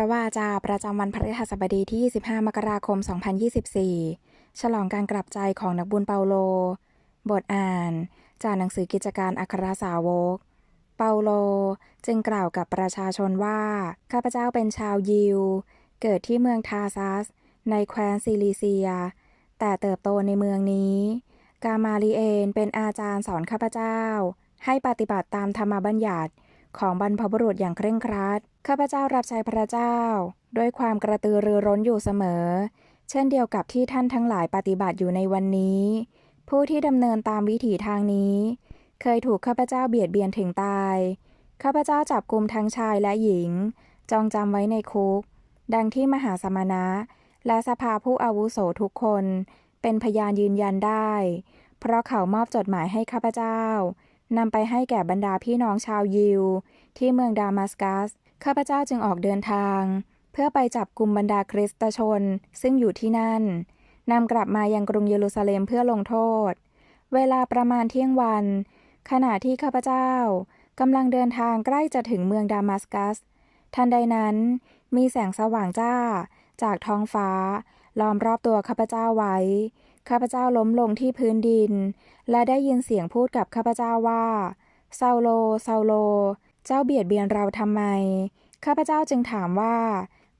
ระวาจาประจำวันพฤหัสบดีที่ 25 มกราคม 2024 ฉลองการกลับใจของนักบุญเปาโล บทอ่าน จากหนังสือกิจการอัครสาวก เปาโลจึงกล่าวกับประชาชนว่า ข้าพเจ้าเป็นชาวยิว เกิดที่เมืองทาซัส ในแคว้นซิลิเซีย แต่เติบโตในเมืองนี้ กามาลีเอนเป็นอาจารย์สอนข้าพเจ้า ให้ปฏิบัติตามธรรมบัญญัติ ของบรรพบุรุษอย่างเคร่งครัด ข้าพเจ้ารับใช้พระเจ้า ด้วยความกระตือรือร้นอยู่เสมอ เช่นเดียวกับที่ท่านทั้งหลายปฏิบัติอยู่ในวันนี้ ผู้ที่ดำเนินตามวิถีทางนี้ เคยถูกข้าพเจ้าเบียดเบียนถึงตาย ข้าพเจ้าจับกลุ่มทั้งชายและหญิง จองจำไว้ในคุก ดังที่มหาสมณะ และสภาผู้อาวุโสทุกคน เป็นพยานยืนยันได้ เพราะเขามอบจดหมายให้ข้าพเจ้า นำไปให้แก่บรรดาพี่น้องชาวยิว ที่เมืองดามัสกัส ข้าพเจ้าจึงออกเดินทาง เพื่อไปจับกลุ่มบรรดาคริสตชน ซึ่งอยู่ที่นั่นนำกลับมายังกรุงเยรูซาเล็มเพื่อลงโทษ เวลาประมาณเที่ยงวัน ขณะที่ข้าพเจ้ากำลังเดินทางใกล้จะถึงเมืองดามัสกัส ทันใดนั้น มีแสงสว่างจ้า จากท้องฟ้า ล้อมรอบตัวข้าพเจ้าไว้ ข้าพเจ้าล้มลงที่พื้นดิน และได้ยินเสียงพูดกับข้าพเจ้าว่าซาโลซาโล เจ้าเบียดเบียนเราทำไม ข้าพเจ้าจึงถามว่า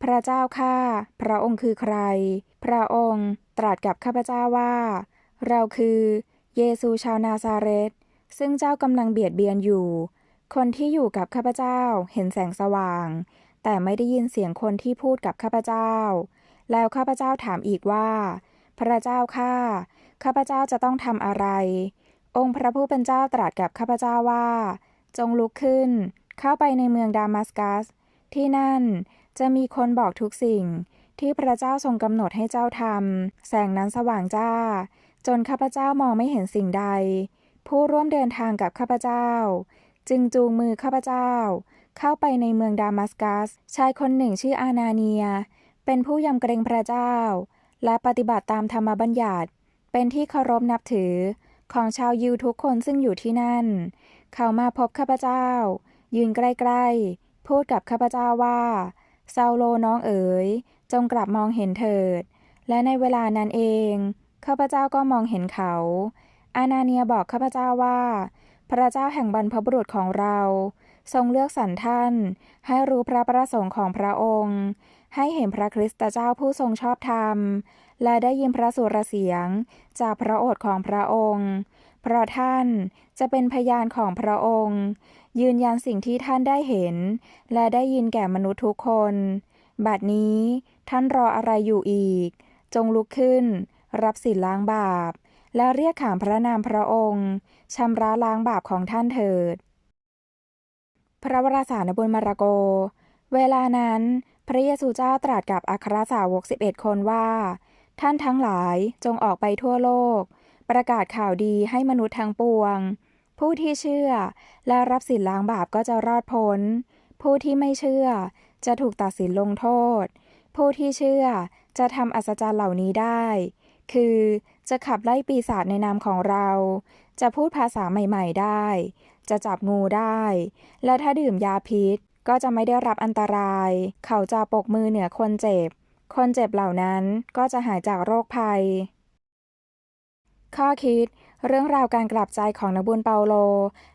พระเจ้าข้าพระองค์คือใคร พระองค์ตรัสกับข้าพเจ้าว่า เราคือ เยซูชาวนาซาเรตซึ่งเจ้ากำลังเบียดเบียนอยู่ คนที่อยู่กับข้าพเจ้าเห็นแสงสว่าง แต่ไม่ได้ยินเสียงคนที่พูดกับข้าพเจ้า แล้วข้าพเจ้าถามอีกว่า พระเจ้าข้าข้าพเจ้าจะต้องทำอะไร องค์พระผู้เป็นเจ้าตรัสกับข้าพเจ้าว่า จงลุกขึ้น เข้าไปในเมืองดามัสกัส ที่นั่นจะมีคนบอกทุกสิ่ง ที่พระเจ้าทรงกำหนดให้เจ้าทำแสงนั้นสว่างจ้า จนข้าพเจ้ามองไม่เห็นสิ่งใด ผู้ร่วมเดินทางกับข้าพเจ้า จึงจูงมือข้าพเจ้า เข้าไปในเมืองดามัสกัส ชายคนหนึ่งชื่ออานาเนีย เป็นผู้ยำเกรงพระเจ้า และปฏิบัติตามธรรมบัญญัติ เป็นที่เคารพนับถือของชาวยิวทุกคนซึ่งอยู่ที่นั่น เขามาพบข้าพเจ้า ยืนใกล้ๆ พูดกับข้าพเจ้าว่าซาโลน้องเอ๋ย จงกลับมองเห็นเถิด และในเวลานั้นเองข้าพเจ้าก็มองเห็นเขา อานาเนียบอกข้าพเจ้าว่า พระเจ้าแห่งบรรพบุรุษของเรา ทรงเลือกสรรท่าน ให้รู้พระประสงค์ของพระองค์ ให้เห็นพระคริสตเจ้าผู้ทรงชอบธรรม และได้ยินพระสุรเสียง จากพระโอษฐ์ของพระองค์ เพราะท่านจะเป็นพยานของพระองค์ ยืนยันสิ่งที่ท่านได้เห็น และได้ยินแก่มนุษย์ทุกคน บัดนี้ท่านรออะไรอยู่อีก จงลุกขึ้น รับสินล้างบาป และเรียกขานพระนามพระองค์ชำระล้างบาปของท่านเถิด พระวราสารบุญมาระโก เวลานั้น พระเยซูเจ้าตรัสกับอัครสาวกสิบเอ็ดคนว่า ท่านทั้งหลายจงออกไปทั่วโลก ประกาศข่าวดีให้มนุษย์ทั้งปวง ผู้ที่เชื่อและรับสินล้างบาปก็จะรอดพ้น ผู้ที่ไม่เชื่อจะถูกตัดสินลงโทษ ผู้ที่เชื่อจะทำอัศจรรย์เหล่านี้ได้ คือจะขับไล่ปีศาจในนามของเรา จะพูดภาษาใหม่ ๆ ได้ จะจับงูได้ และถ้าดื่มยาพิษก็จะไม่ได้รับอันตราย เขาจะปกมือเหนือคนเจ็บ คนเจ็บเหล่านั้นก็จะหายจากโรคภัย ข้อคิด เรื่องราวการกลับใจของนบุญเปาโล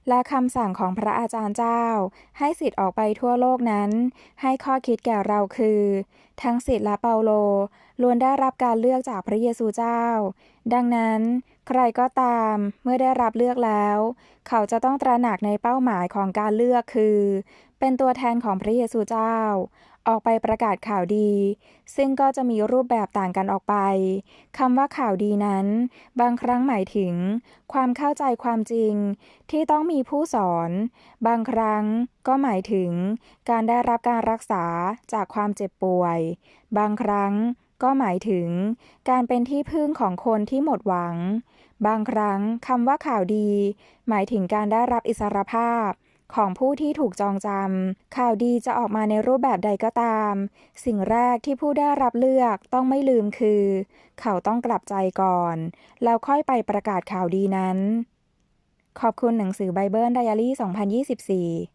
และคำสั่งของพระอาจารย์เจ้า ให้สิทธิ์ออกไปทั่วโลกนั้น ให้ข้อคิดแก่เราคือ ทั้งสิทธิ์และเปาโลล้วนได้รับการเลือกจากพระเยซูเจ้า ดังนั้น ใครก็ตามเมื่อได้รับเลือกแล้ว เขาจะต้องตระหนักในเป้าหมายของการเลือกคือ เป็นตัวแทนของพระเยซูเจ้า ออกไปประกาศข่าวดี ซึ่งก็จะมีรูปแบบต่างกันออกไปคำว่าข่าวดีนั้น บางครั้งหมายถึง ความเข้าใจความจริง ที่ต้องมีผู้สอน บางครั้งก็หมายถึง การได้รับการรักษาจากความเจ็บป่วย บางครั้งก็หมายถึง การเป็นที่พึ่งของคนที่หมดหวัง บางครั้งคำว่าข่าวดี หมายถึงการได้รับอิสรภาพ ของผู้ที่ถูกจองจำ ข่าวดีจะออกมาในรูปแบบใดก็ตาม สิ่งแรกที่ผู้ได้รับเลือกต้องไม่ลืมคือ เขาต้องกลับใจก่อน แล้วค่อยไปประกาศข่าวดีนั้น ขอบคุณหนังสือไบเบิลไดอารี่ 2024